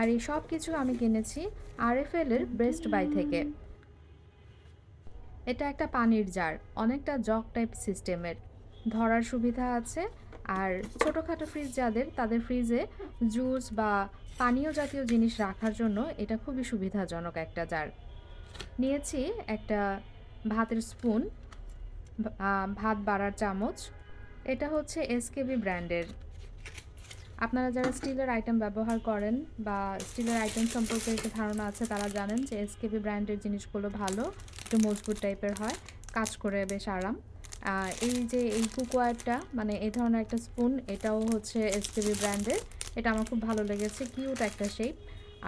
আর এই সব কিছু আমি কিনেছি আরএফএল এর বেস্ট বাই থেকে। এটা একটা পানির জার, অনেকটা জগ টাইপ সিস্টেমের ধরার সুবিধা আছে আর ছোটোখাটো ফ্রিজ যাদের, তাদের ফ্রিজে জুস বা পানীয় জাতীয় জিনিস রাখার জন্য এটা খুবই সুবিধাজনক একটা জার। নিয়েছি একটা ভাতের স্পুন ভাত বাড়ার চামচ। এটা হচ্ছে এসকেবি ব্র্যান্ডের আপনারা যারা স্টিলের আইটেম ব্যবহার করেন বা স্টিলের আইটেম সম্পর্কে একটু ধারণা আছে, তারা জানেন যে এসকেবি ব্র্যান্ডের জিনিসগুলো ভালো, একটু মজবুত টাইপের হয়, কাজ করে বেশ আরাম। এই যে এই কুকওয়ারটা মানে এই ধরনের একটা স্পুন, এটাও হচ্ছে এসকেবি ব্র্যান্ডের। এটা আমার খুব ভালো লেগেছে, কিউট একটা শেপ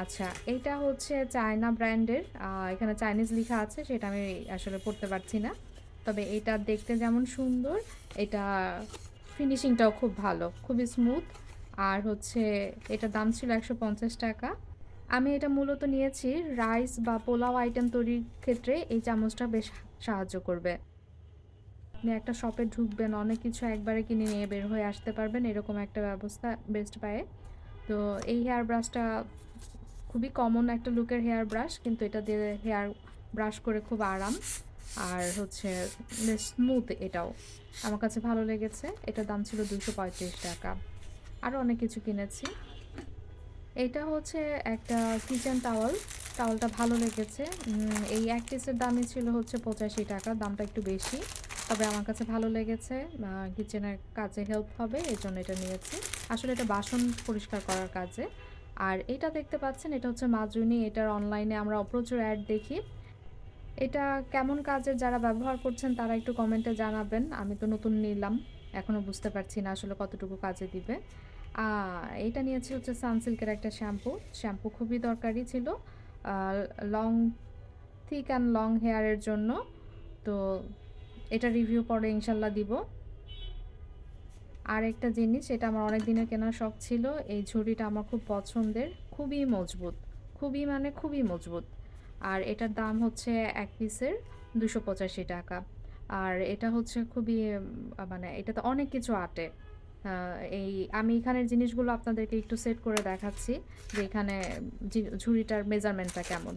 আচ্ছা এইটা হচ্ছে চায়না ব্র্যান্ডের। এখানে চাইনিজ লেখা আছে, সেটা আমি আসলে পড়তে পারছি না। তবে এটা দেখতে যেমন সুন্দর, এটা ফিনিশিংটাও খুব ভালো, খুবই স্মুথ আর হচ্ছে এটার দাম ছিল একশো পঞ্চাশ টাকা। আমি এটা মূলত নিয়েছি রাইস বা পোলাও আইটেম তৈরির ক্ষেত্রে এই চামচটা বেশ সাহায্য করবে। আপনি একটা শপে ঢুকবেন, অনেক কিছু একবারে কিনে নিয়ে বের হয়ে আসতে পারবেন, এরকম একটা ব্যবস্থা বেস্ট পায়ে তো এই হেয়ার ব্রাশটা খুবই কমন একটা লুকের হেয়ার ব্রাশ কিন্তু এটা দিয়ে হেয়ার ব্রাশ করে খুব আরাম। আর হচ্ছে স্মুথ এটাও। আমার কাছে ভালো লেগেছে, এটার দাম ছিল দুশো টাকা। আরও অনেক কিছু কিনেছি। এটা হচ্ছে একটা কিচেন টাওয়াল। টাওয়ালটা ভালো লেগেছে। এই এক পিসের দামই ছিল হচ্ছে পঁচাশি টাকা, দামটা একটু বেশি। তবে আমার কাছে ভালো লেগেছে কিচেনের কাজে হেল্প হবে, এই জন্য এটা নিয়েছি। আসলে এটা বাসন পরিষ্কার করার কাজে। আর এটা দেখতে পাচ্ছেন, এটা হচ্ছে মাজুনি, এটার অনলাইনে আমরা প্রচুর অ্যাড দেখি। এটা কেমন কাজের যারা ব্যবহার করছেন, তারা একটু কমেন্টে জানাবেন। আমি তো নতুন নিলাম এখনও বুঝতে পারছি না আসলে কতটুকু কাজে দিবে। আহ, এইটা নিয়েছি হচ্ছে সানসিল্কের একটা শ্যাম্পু। শ্যাম্পু খুবই দরকারি ছিল। লং থিক অ্যান্ড লং হেয়ারের জন্য। তো এটা রিভিউ পরে ইনশাল্লাহ দিব। আর একটা জিনিস এটা আমার অনেক দিনের কেনার শখ ছিল। এই ঝুড়িটা আমার খুব পছন্দের। খুবই মজবুত। খুবই মানে খুবই মজবুত। আর এটার দাম হচ্ছে এক পিসের দুশো পঁচাশি টাকা। আর এটা হচ্ছে খুবই মানে এটাতে অনেক কিছু আটে। এই আমি এখানের জিনিসগুলো আপনাদেরকে একটু সেট করে দেখাচ্ছি যে এখানে ঝুড়িটার মেজারমেন্টটা কেমন।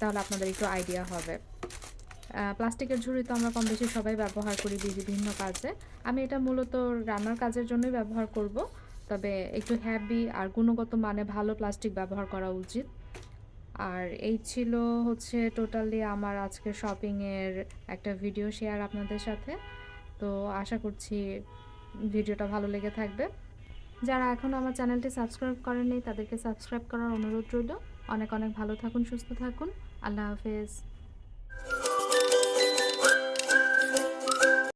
তাহলে আপনাদের একটু আইডিয়া হবে। প্লাস্টিকের ঝুড়ি তো আমরা কম বেশি সবাই ব্যবহার করি বিভিন্ন কাজে। আমি এটা মূলত রান্নার কাজের জন্যই ব্যবহার করব, তবে একটু হ্যাভি আর গুণগত মানে ভালো প্লাস্টিক ব্যবহার করা উচিত। আর এই ছিল হচ্ছে টোটালি আমার আজকে শপিংয়ের একটা ভিডিও শেয়ার আপনাদের সাথে। তো আশা করছি ভিডিওটা ভালো লেগে থাকবে। যারা এখনও আমার চ্যানেলটি সাবস্ক্রাইব করেননি, তাদেরকে সাবস্ক্রাইব করার অনুরোধ রইল। অনেক অনেক ভালো থাকুন, সুস্থ থাকুন। আল্লাহ হাফেজ।